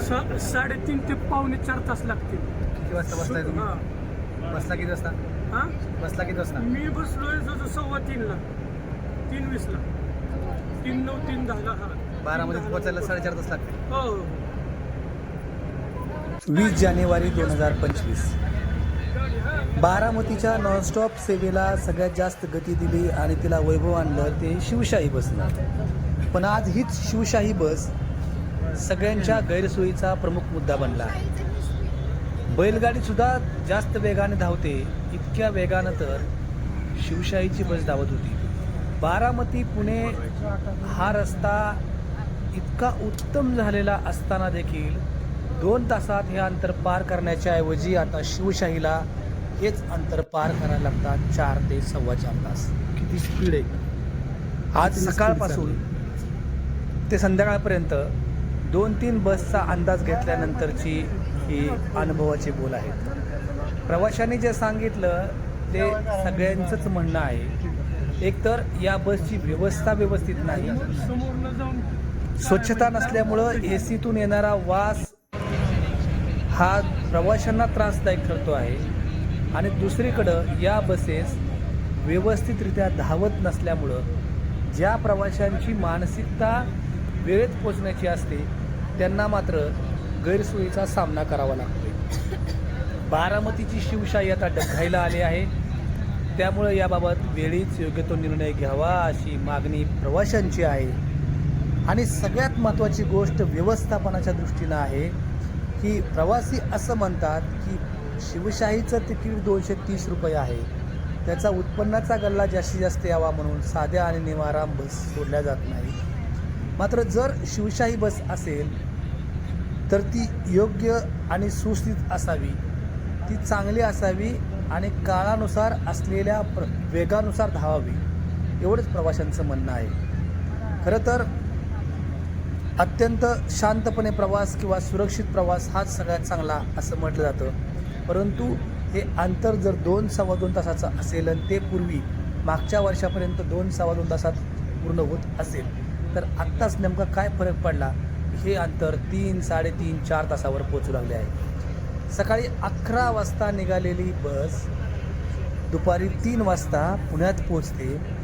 सा- साडेतीन ते पावणे चार तास लागतील. किती वाजता बसलाय हा. तुम्ही बसला किती वाजता? हा? बसला किती वाजता? मी बसलोय जसं सव्वा तीनला. तीन वीसला. तीन नऊ तीन दहाला हा. बारामध्ये पोहोचायला साडेचार तास लागते हो वीस जानेवारी दोन हजार पंचवीस. बारामतीच्या नॉनस्टॉप सेवेला सगळ्यात जास्त गती दिली आणि तिला वैभव आणलं ते शिवशाही बसनं. पण आज हीच शिवशाही बस सगळ्यांच्या गैरसोयीचा प्रमुख मुद्दा बनला. आहे बैलगाडीसुद्धा जास्त वेगाने धावते इतक्या वेगानं तर शिवशाहीची बस धावत होती. बारामती पुणे हा रस्ता इतका उत्तम झालेला असताना देखील दोन तासात हे अंतर पार करण्याच्या ऐवजी आता शिवशाहीला हेच अंतर पार करायला लागतात चार ते सव्वा चार तास. किती स्पीड आहे? आज सकाळपासून ते संध्याकाळपर्यंत दोन तीन बसचा अंदाज घेतल्यानंतरची ही अनुभवाची बोल आहेत प्रवाशांनी जे सांगितलं ते सगळ्यांचंच म्हणणं आहे. एकतर या बसची व्यवस्था व्यवस्थित नाही. स्वच्छता नसल्यामुळं ए सीतून येणारा वास हा प्रवाशांना त्रासदायक ठरतो आहे. आणि दुसरीकडं या बसेस व्यवस्थितरित्या धावत नसल्यामुळं ज्या प्रवाशांची मानसिकता वेळेत पोचण्याची असते त्यांना मात्र गैरसोयीचा सामना करावा लागतो बारामतीची शिवशाही आता डघायला आली आहे. त्यामुळे याबाबत वेळीच योग्य तो निर्णय घ्यावा अशी मागणी प्रवाशांची आहे. आणि सगळ्यात महत्त्वाची गोष्ट व्यवस्थापनाच्या दृष्टीनं आहे की प्रवासी असं म्हणतात की शिवशाहीचं तिकीट दोनशे तीस रुपये आहे. त्याचा उत्पन्नाचा गल्ला जास्तीत जास्त यावा म्हणून साध्या आणि निवाराम बस सोडल्या जात नाही मात्र जर शिवशाही बस असेल तर ती योग्य आणि सुस्थित असावी. ती चांगली असावी आणि काळानुसार असलेल्या प्र वेगानुसार धावावी. एवढंच प्रवाशांचं म्हणणं आहे. खरं तर अत्यंत शांतपणे प्रवास किंवा सुरक्षित प्रवास हाच सगळ्यात चांगला असं म्हटलं जातं. परंतु हे अंतर जर दोन सव्वा दोन तासाचं असेल आणि ते पूर्वी मागच्या वर्षापर्यंत दोन सव्वा दोन तासात पूर्ण होत असेल तर आत्ताच नेमका काय फरक पडला? हे अंतर तीन साडेतीन चार तासावर पोचू लागले आहे. सकाळी अकरा वाजता निघालेली बस दुपारी तीन वाजता पुण्यात पोचते